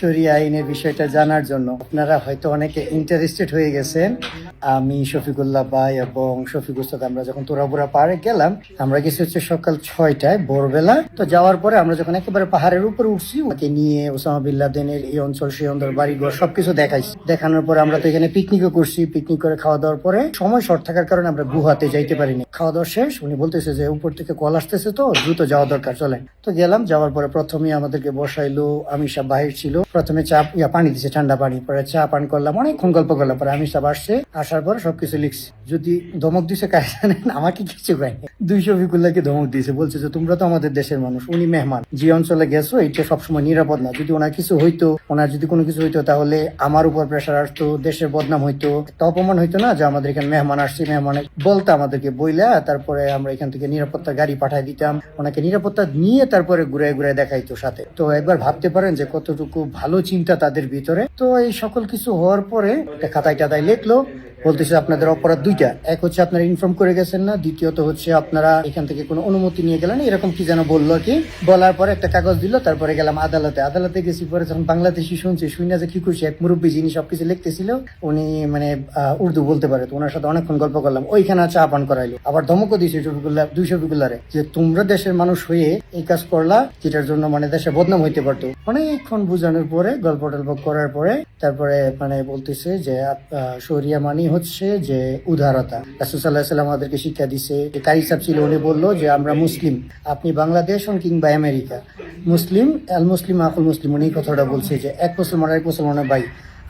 শরিয়া আইনের বিষয়টা জানার জন্য। আপনারা হয়তো অনেকে ইন্টারেস্টেড হয়ে গেছেন। আমি শফিকুল্লাহ ভাই এবং শফিক উস্তাদ, আমরা যখন তোরাপুরা পাহাড়ে গেলাম, আমরা গেছি হচ্ছে সকাল ছয়টায়, ভোরবেলা। তো যাওয়ার পরে আমরা যখন একেবারে পাহাড়ের উপরে উঠছি ওকে নিয়ে ওসামা বিল্লাদেনের এই অঞ্চল, সেই অঞ্চল, বাড়িঘর সবকিছু দেখাইছি। দেখানোর পরে আমরা তো এখানে পিকনিকও করছি। পিকনিক করে খাওয়া দাওয়ার পরে সময় শর্ট থাকার কারণে আমরা গুহাতে যাইতে পারিনি। খাওয়া দাওয়া শেষ, উনি বলতেছে যে উপর থেকে কল আসতেছে তো, দ্রুত যাওয়া দরকার, চলেন। তো গেলাম, যাওয়ার পরে প্রথমে আমাদেরকে বসাইলো আমি সব বাহির ছিল। প্রথমে চা, ইয়া, পানি দিছে, ঠান্ডা পানি। পরে চা, পান করলাম, অনেকক্ষণ গল্প করলাম। পরে আমি সব আসছে। আসার পরে সবকিছু লিখছি। যদি ধমক দিছে কারে জানেন? আমাকে কিছু কয়নি দুই শফিকুল্লাহকে ধমক দিয়েছে। বলছে যে, তোমরা তো আমাদের দেশের মানুষ। উনি মেহমান। যে অঞ্চলে গেছো এটা সবসময় নিরাপদ না। যদি ওনার কিছু হইতো, ওনার যদি কোনো কিছু হইতো, তাহলে আমার উপর প্রেশার আসতো, দেশের বদনাম হইতো। একটা অপমান হইতো না যে, আমাদের এখানে মেহমান আসছে, মেহমানে বলতো আমাদেরকে, বইলা তারপরে আমরা এখান থেকে নিরাপত্তা গাড়ি পাঠাই দিতাম। ওনাকে নিরাপত্তা নিয়ে তারপরে ঘুরে ঘুরে দেখাইতো সাথে। তো একবার ভাবতে পারেন যে, কতটুকু ভালো চিন্তা তাদের ভিতরে। তো এই সকল কিছু হওয়ার পরে একটা খাতায় টাতায় লিখলো, বলতেছে আপনাদের অপরাধ দুইটা। এক হচ্ছে আপনারা ইনফর্ম করে গেছেন না, দ্বিতীয়ত হচ্ছে আপনারা এখান থেকে কোনো অনুমতি নিয়ে গেলেন এরকম কি যেন বলল কি। বলার পরে একটা কাগজ দিল, তারপরে গেলাম আদালতে। আদালতে গেছি পরে যখন বাংলাদেশি শুনছি, শুনে যে কি খুশি এক মুরব্বী যিনি সবকিছু লিখতেছিল, উনি মানে উর্দু বলতে পারে। তো ওনার সাথে অনেকক্ষণ গল্প করলাম, ওইখানে চা পান করাইলো। আবার ধমকও দিয়েছে শফিকুল্লাহ দুই শফিকুল্লারে যে তোমরা দেশের মানুষ হয়ে এই কাজ করলা, যেটার জন্য মানে দেশে বদনাম হইতে পারতো। অনেকক্ষণ বুঝানোর পরে, গল্প টল্প করার পরে, তারপরে মানে বলতেছে যে শরিয়া মানি হচ্ছে যে উদারতা। রাসুসাল্লাহ সাল্লাম আমাদেরকে শিক্ষা দিছে কারি সাহেব ছিল, উনি বলল যে, আমরা মুসলিম। আপনি বাংলাদেশ হন কিংবা আমেরিকা। মুসলিম আল মুসলিম আকুল মুসলিম। উনি কথাটা বলছে যে, এক মুসলমান এক মুসলমানের ভাই।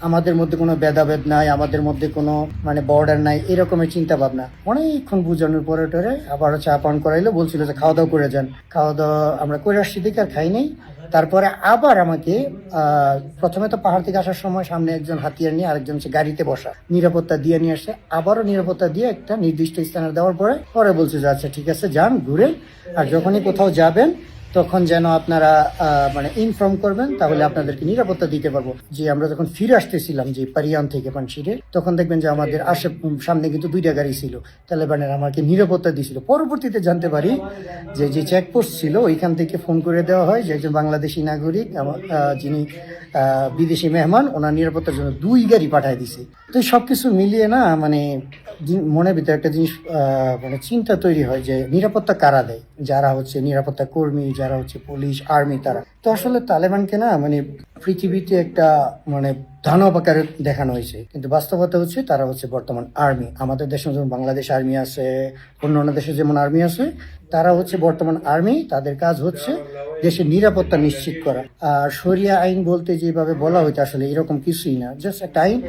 আমাদের মধ্যে কোনো ভেদাভেদ নাই, আমাদের মধ্যে কোনো মানে বর্ডার নাই এরকমের চিন্তা ভাবনা অনেকক্ষণ বুঝানোর পরে টরে আবার চা পান করাইলো, বলছিল যে খাওয়া দাওয়া করে যান। খাওয়া দাওয়া আমরা করে আসছি দেখে আর খাই নাই। তারপরে আবার আমাকে প্রথমে তো পাহাড় থেকে আসার সময় সামনে একজন হাতিয়ার নিয়ে আরেকজন সে গাড়িতে বসা। নিরাপত্তা দিয়ে নিয়ে আসে। আবারও নিরাপত্তা দিয়ে একটা নির্দিষ্ট স্থানে দেওয়ার পরে পরে বলছে যে আচ্ছা ঠিক আছে, যান, ঘুরে, আর যখনই কোথাও যাবেন তখন যেন আপনারা মানে ইনফর্ম করবেন, তাহলে আপনাদেরকে নিরাপত্তা দিতে পারব। যে আমরা যখন ফিরে আসতেছিলাম, যে পারিয়ান থেকে পানশিরে, তখন দেখবেন যে আমাদের আশে সামনে কিন্তু দুইটা গাড়ি ছিল। তালেবানের আমাকে নিরাপত্তা দিয়েছিল পরবর্তীতে জানতে পারি যে যে চেকপোস্ট ছিল, ওইখান থেকে ফোন করে দেওয়া হয় যে একজন বাংলাদেশি নাগরিক যিনি বিদেশি মেহমান, ওনার নিরাপত্তার জন্য দুই গাড়ি পাঠায় দিছে। তো সব কিছু মিলিয়ে না মানে মনের ভিতরে একটা জিনিস মানে চিন্তা তৈরি হয় যে নিরাপত্তা কারা দেয়? যারা হচ্ছে নিরাপত্তা কর্মী, যারা হচ্ছে পুলিশ, আর্মি তারা। তো আসলে তালেবানকে না মানে পৃথিবীতে একটা মানে দানব আকারে দেখানো হয়েছে। কিন্তু বাস্তবতা হচ্ছে তারা হচ্ছে বর্তমান আর্মি। আমাদের দেশে যেমন বাংলাদেশ আর্মি আছে অন্য অন্য দেশে যেমন আর্মি আছে, তারা হচ্ছে বর্তমান আর্মি, তাদের কাজ হচ্ছে দেশের নিরাপত্তা নিশ্চিত করা। আর শরিয়া আইন বলতে যেভাবে বলা হইতে আসলে এরকম কিছুই না। জাস্ট একটা আইন,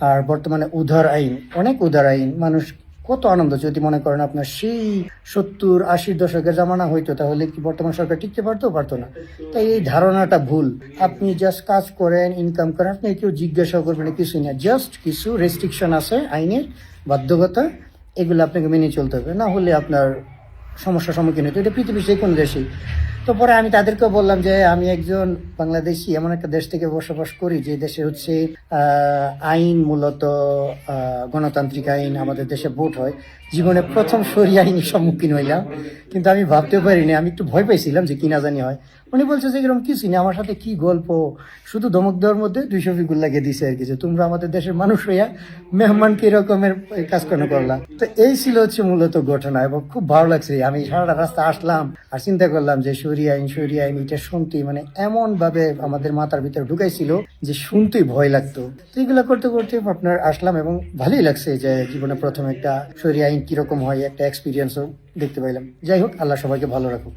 আর বর্তমানে উদার আইন, অনেক উদার আইন। মানুষ কত আনন্দ, যদি মনে করেন আপনার সেই সত্তর, আশির দশকের জামানা হইতো, তাহলে কি বর্তমান সরকার টিকতে পারতো পারতো না? তাই এই ধারণাটা ভুল। আপনি জাস্ট কাজ করেন ইনকাম করেন, আপনি কেউ জিজ্ঞাসা করবেন কিছু কিছুই না জাস্ট কিছু রেস্ট্রিকশন আছে, আইনের বাধ্যকতা এগুলো আপনাকে মেনে চলতে হবে। না হলে আপনার সমস্যার সম্মুখীন হতো এটা পৃথিবীর যে কোনো দেশেই। তো পরে আমি তাদেরকে বললাম যে, আমি একজন বাংলাদেশি, এমন একটা দেশ থেকে বসবাস করি যে দেশে হচ্ছে আইন মূলত গণতান্ত্রিক আইন আমাদের দেশে ভোট হয়। জীবনে প্রথম সরি আইনের সম্মুখীন হইলাম। কিন্তু আমি ভাবতেও পারিনি, আমি একটু ভয় পাইছিলাম যে কিনা জানি হয়। উনি বলছে যে এরকম কিছুই না আমার সাথে কি গল্প? শুধু ধমক দেওয়ার মধ্যে দুইশো ফিগুর লাগিয়ে দিছে আর কি, যে, তোমরা আমাদের দেশের মানুষ হইয়া মেহমানকে এরকমের এই কাজ কেন করলাম তো এই ছিল হচ্ছে মূলত ঘটনা এবং খুব ভালো লাগছে। আমি সারাটা রাস্তা আসলাম আর চিন্তা করলাম যে সরি আইন সরি আইন, এটা শুনতেই মানে এমন ভাবে আমাদের মাথার ভিতরে ঢুকাইছিল যে, শুনতেই ভয় লাগতো। তো এগুলো করতে করতে আপনার আসলাম এবং ভালোই লাগছে যে, জীবনে প্রথম একটা সরি আইন কীরকম হয়, একটা এক্সপিরিয়েন্সও দেখতে পাইলাম। যাই হোক, আল্লাহ সবাইকে ভালো রাখুক।